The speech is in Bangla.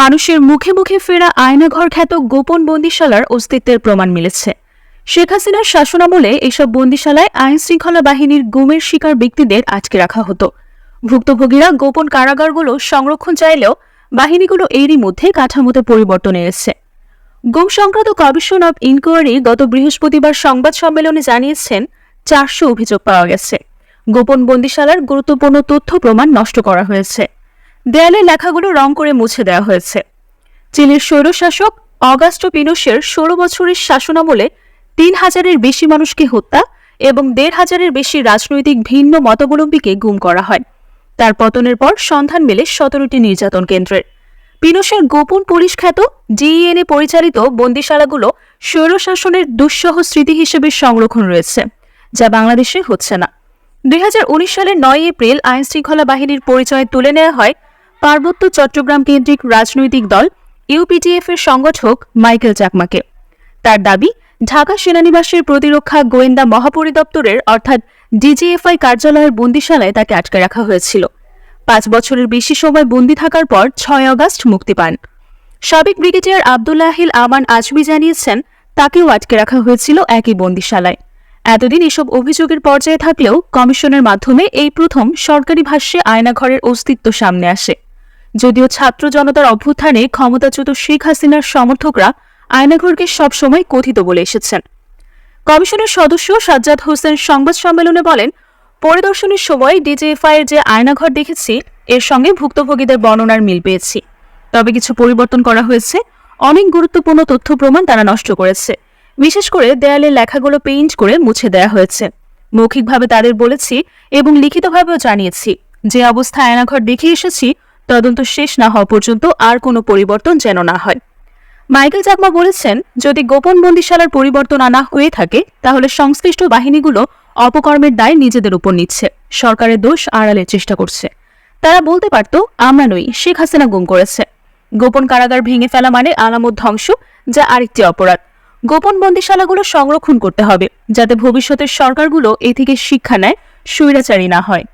মানুষের মুখে মুখে ফেরা আয়নাঘর খ্যাত গোপন বন্দিশালার অস্তিত্বের প্রমাণ মিলেছে। শেখ হাসিনার শাসনামলে এসব বন্দিশালায় আইন শৃঙ্খলা বাহিনীর গুমের শিকার ব্যক্তিদের আটকে রাখা হতো। ভুক্তভোগীরা গোপন কারাগারগুলো সংরক্ষণ চাইলেও বাহিনীগুলো এরই মধ্যে কাঠামোতে পরিবর্তন এনেছে। গুম সংক্রান্ত কমিশন অব ইনকোয়ারি গত বৃহস্পতিবার সংবাদ সম্মেলনে জানিয়েছেন, চারশো অভিযোগ পাওয়া গেছে। গোপন বন্দিশালার গুরুত্বপূর্ণ তথ্য প্রমাণ নষ্ট করা হয়েছে। দেয়ালের লেখাগুলো রং করে মুছে দেওয়া হয়েছে। চীনের স্বৈরশাসক অগাস্ট পিনোশের ষোলো বছরের শাসনামলে তিন হাজারের বেশি মানুষকে হত্যা এবং দেড় হাজারের বেশি রাজনৈতিক ভিন্ন মতাবলম্বীকে গুম করা হয়। তার পতনের পর সন্ধান মেলে সতেরোটি নির্যাতন কেন্দ্রের। পিনোশের গোপন পুলিশ খ্যাত জিইএনএ পরিচালিত বন্দিশালাগুলো স্বৈরশাসনের দুঃসহ স্মৃতি হিসেবে সংরক্ষণ রয়েছে, যা বাংলাদেশে হচ্ছে না। দুই হাজার উনিশ সালের নয় এপ্রিল আইন শৃঙ্খলা বাহিনীর পরিচয় তুলে নেওয়া হয় পার্বত্য চট্টগ্রাম কেন্দ্রিক রাজনৈতিক দল ইউপিটিএফ এর সংগঠক মাইকেল চাকমাকে। তার দাবি, ঢাকা সেনানিবাসের প্রতিরক্ষা গোয়েন্দা মহাপরিদপ্তরের অর্থাৎ ডিজিএফআই কার্যালয়ের বন্দিশালায় তাকে আটকে রাখা হয়েছিল। পাঁচ বছরের বেশি সময় বন্দি থাকার পর ছয় আগস্ট মুক্তি পান। সাবেক ব্রিগেডিয়ার আবদুল্লাহিল আমান আজমি জানিয়েছেন, তাকেও আটকে রাখা হয়েছিল একই বন্দিশালায়। এতদিন এসব অভিযোগের পর্যায়ে থাকলেও কমিশনের মাধ্যমে এই প্রথম সরকারি ভাষ্যে আয়নাঘরের অস্তিত্ব সামনে আসে। যদিও ছাত্র জনতার অভ্যুত্থানে ক্ষমতাচ্যুত শেখ হাসিনার সমর্থকরা আয়নাঘরকে সবসময় কথিত বলে এসেছেন। কমিশনের সদস্য সাজ্জাদ হোসেন সংবাদ সম্মেলনে বলেন, পরিদর্শনের সময় ডিজিএফআই এর যে আয়নাঘর দেখেছি, এর সঙ্গে ভুক্তভোগীদের বর্ণনার মিল পেয়েছি। তবে কিছু পরিবর্তন করা হয়েছে। অনেক গুরুত্বপূর্ণ তথ্য প্রমাণ তারা নষ্ট করেছে। বিশেষ করে দেয়ালে লেখাগুলো পেইন্ট করে মুছে দেয়া হয়েছে। মৌখিকভাবে তাদের বলেছি এবং লিখিতভাবেও জানিয়েছি, যে অবস্থায় আয়নাঘর দেখে এসেছি তদন্ত শেষ না হওয়া পর্যন্ত আর কোনো পরিবর্তন যেন না হয়। মাইকেল চাকমা বলেছেন, যদি গোপন বন্দিশালার পরিবর্তন আনা হয়ে থাকে, তাহলে সংশ্লিষ্ট বাহিনীগুলো অপকর্মের দায় নিজেদের উপর নিচ্ছে। সরকারের দোষ আড়ালের চেষ্টা করছে। তারা বলতে পারত, আমরা নই, শেখ হাসিনা গুম করেছে। গোপন কারাগার ভেঙে ফেলা মানে আলামত ধ্বংস, যা আরেকটি অপরাধ। গোপন বন্দিশালাগুলো সংরক্ষণ করতে হবে, যাতে ভবিষ্যতের সরকারগুলো এ থেকে শিক্ষা নেয়, স্বৈরাচারী না হয়।